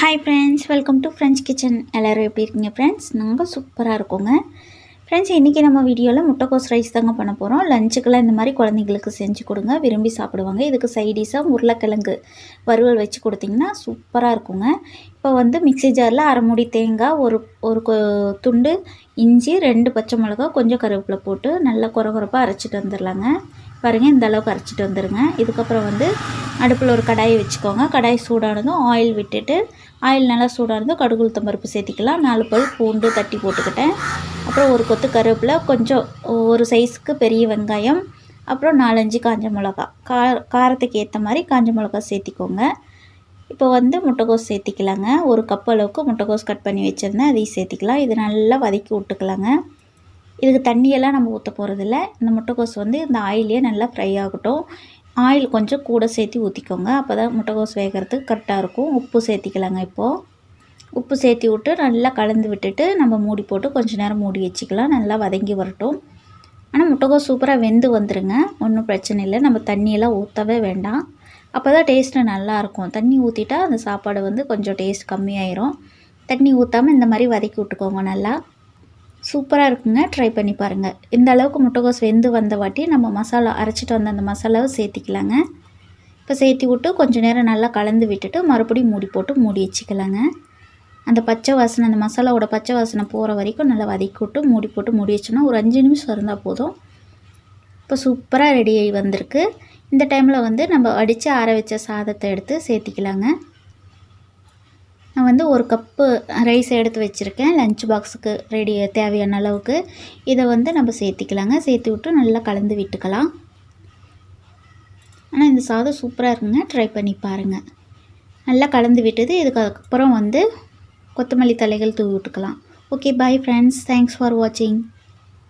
Hi friends welcome to French kitchen எல்லோரும் எப்படி இருக்கீங்க ஃப்ரெண்ட்ஸ் நாங்கள் சூப்பராக இருக்கோங்க. ஃப்ரெண்ட்ஸ் இன்றைக்கி நம்ம வீடியோவில் முட்டைக்கோஸ் ரைஸ் தாங்க பண்ண போகிறோம் லஞ்சுக்கெல்லாம் இந்த மாதிரி குழந்தைங்களுக்கு செஞ்சு கொடுங்க. விரும்பி சாப்பிடுவாங்க. இதுக்கு சைடிஷாக உருளைக்கிழங்கு வறுவல் வச்சு கொடுத்திங்கன்னா சூப்பராக இருக்குங்க. இப்போ வந்து மிக்ஸி ஜாரில் அரை மூடி தேங்காய் ஒரு ஒரு கொ- துண்டு இஞ்சி ரெண்டு பச்சை மிளகா கொஞ்சம் கருவேப்பிலை போட்டு நல்லா குறை குறைப்பாக அரைச்சிட்டு வந்துடலாங்க. பாருங்கள் இந்த அளவுக்கு அரைச்சிட்டு வந்துடுங்க இதுக்கப்புறம் வந்து அடுப்பில் ஒரு கடாயை வச்சுக்கோங்க. கடாய் சூடானதும் ஆயில் விட்டுட்டு ஆயில் நல்லா சூடானதும் கடுகு உளுத்தம் பருப்பு சேர்த்திக்கலாம். நாலு பல் பூண்டு தட்டி போட்டுக்கிட்டேன். அப்புறம் ஒரு கொத்து கருவேப்பிலை கொஞ்சம் ஒரு சைஸ்க்கு பெரிய வெங்காயம் அப்புறம் நாலஞ்சு காஞ்ச மிளகா. கா காரத்துக்கு ஏற்ற மாதிரி காஞ்ச மிளகா சேர்த்திக்கோங்க. இப்போ வந்து முட்டைக்கோஸ் சேர்த்திக்கலாங்க. ஒரு கப் அளவுக்கு முட்டைக்கோஸ் கட் பண்ணி வச்சுருந்தேன். அதையும் சேர்த்திக்கலாம். இது நல்லா வதக்கி விட்டுக்கலாங்க. இதுக்கு தண்ணியெல்லாம் நம்ம ஊற்ற போகிறதில்ல இந்த முட்டைக்கோஸ் வந்து இந்த ஆயிலே நல்லா ஃப்ரை ஆகட்டும். ஆயில் கொஞ்சம் கூட சேர்த்து ஊற்றிக்கோங்க அப்போ தான் முட்டைக்கோஸ் வேகிறதுக்கு கரெக்டாக இருக்கும். உப்பு சேர்த்திக்கலாங்க இப்போது உப்பு சேர்த்தி விட்டு நல்லா கலந்து விட்டுட்டு நம்ம மூடி போட்டு கொஞ்சம் நேரம் மூடி வச்சுக்கலாம். நல்லா வதங்கி வரட்டும். ஆனால் முட்டைக்கோஸ் சூப்பராக வெந்து வந்துடுங்க ஒன்றும் பிரச்சனை இல்லை. நம்ம தண்ணியெல்லாம் ஊற்றவே வேண்டாம். அப்போ தான் டேஸ்ட்டு நல்லாயிருக்கும் தண்ணி ஊற்றிட்டா அந்த சாப்பாடு வந்து கொஞ்சம் டேஸ்ட் கம்மியாயிரும். தண்ணி ஊற்றாமல் இந்த மாதிரி வதக்கி விட்டுக்கோங்க நல்லா. சூப்பராக இருக்குங்க. ட்ரை பண்ணி பாருங்கள் இந்த அளவுக்கு முட்டைகோஸ் வெந்து வந்த வாட்டி நம்ம மசாலா அரைச்சிட்டு வந்த அந்த மசாலாவை சேர்த்திக்கலாங்க. இப்போ சேர்த்தி விட்டு கொஞ்சம் நேரம் நல்லா கலந்து விட்டுட்டு மறுபடியும் மூடி போட்டு மூடி வச்சுக்கலாங்க. அந்த பச்சை வாசனை அந்த மசாலாவோட பச்சை வாசனை போகிற வரைக்கும் நல்லா வதக்கி விட்டு மூடி போட்டு மூடி வச்சோன்னா ஒரு அஞ்சு நிமிஷம் இருந்தால் போதும். இப்போ சூப்பராக ரெடி ஆகி வந்திருக்கு. இந்த டைமில் வந்து நம்ம அடித்து ஆற வச்ச சாதத்தை எடுத்து சேர்த்திக்கலாங்க. நான் வந்து ஒரு கப்பு ரைஸ் எடுத்து வச்சுருக்கேன். லஞ்ச் பாக்ஸுக்கு ரெடி தேவையான அளவுக்கு. இதை வந்து நம்ம சேர்த்திக்கலாங்க. சேர்த்து விட்டு நல்லா கலந்து விட்டுக்கலாம். ஆனால் இந்த சாதம் சூப்பராக இருக்குங்க. ட்ரை பண்ணி பாருங்கள் நல்லா கலந்து விட்டது. இதுக்கப்புறம் வந்து கொத்தமல்லி தலைகள் தூவி விட்டுக்கலாம். Okay bye friends thanks for வாட்சிங்